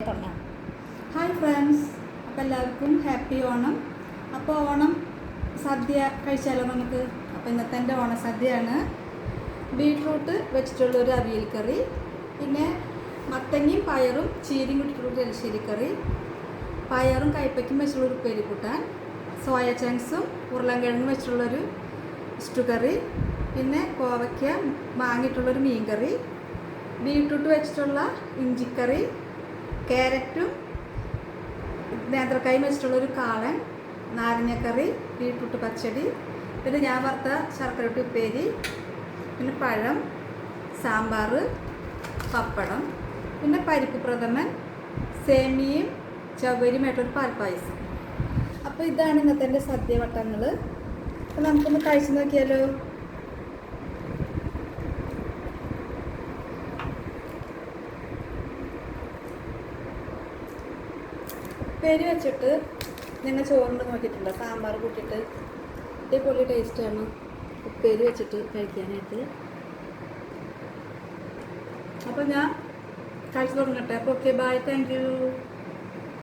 Hi friends അപ്പോൾ എല്ലാവർക്കും happy Onam. അപ്പോൾ ഓണം സദ്യ കഴിച്ചാലോ നമുക്ക്? അപ്പോൾ ഇന്നത്തെ എന്റെ ഓണസദ്യയാണ്. ബീട്രൂട്ട് വെച്ചിട്ടുള്ള ഒരു അവിയൽ കറി പിന്നെ മത്തങ്ങയും പയറും ചീരിയും കൂട്ടിയിട്ടുള്ള കറി. പയറും കയ്പ്പയ്ക്കും വെച്ചുള്ള ഒരു ഉപ്പേരി കൂട്ടാൻ സോയ ചങ്ക്സും ഉരുളൻകിഴങ്ങും വെച്ചിട്ടുള്ളൊരു ഇഷ്ടു കറി. പിന്നെ കോവയ്ക്ക മാങ്ങിയിട്ടുള്ളൊരു മീൻ കറി ബീട്രൂട്ട് വെച്ചിട്ടുള്ള ഇഞ്ചിക്കറി. ക്യാരറ്റും നേന്ത്രക്കായും വെച്ചിട്ടുള്ളൊരു കാളൻ നാരങ്ങക്കറി ബീട്രൂട്ട് പച്ചടി പിന്നെ ഞാൻ വറുത്ത ശർക്കരട്ടി ഉപ്പേരി പിന്നെ പഴം സാമ്പാർ പപ്പടം പിന്നെ പരിപ്പ് പ്രഥമൻ സേമിയയും ചവരിയുമായിട്ടൊരു പാൽപ്പായസം. അപ്പോൾ ഇതാണ് ഇന്നത്തെ എന്റെ സദ്യവട്ടങ്ങൾ. അപ്പോൾ നമുക്കൊന്ന് കഴിച്ചു നോക്കിയാലോ? ഉപ്പേരി വെച്ചിട്ട് നിങ്ങൾ ചോറിന് നോക്കിയിട്ടുണ്ടോ. സാമ്പാർ കൂട്ടിയിട്ട് അടിപൊളി ടേസ്റ്റാണ് ഉപ്പേരി വെച്ചിട്ട് കഴിക്കാനായിട്ട്. അപ്പോൾ ഞാൻ കഴിച്ചു തുടങ്ങട്ടെ. അപ്പോൾ ഓക്കെ ബൈ താങ്ക്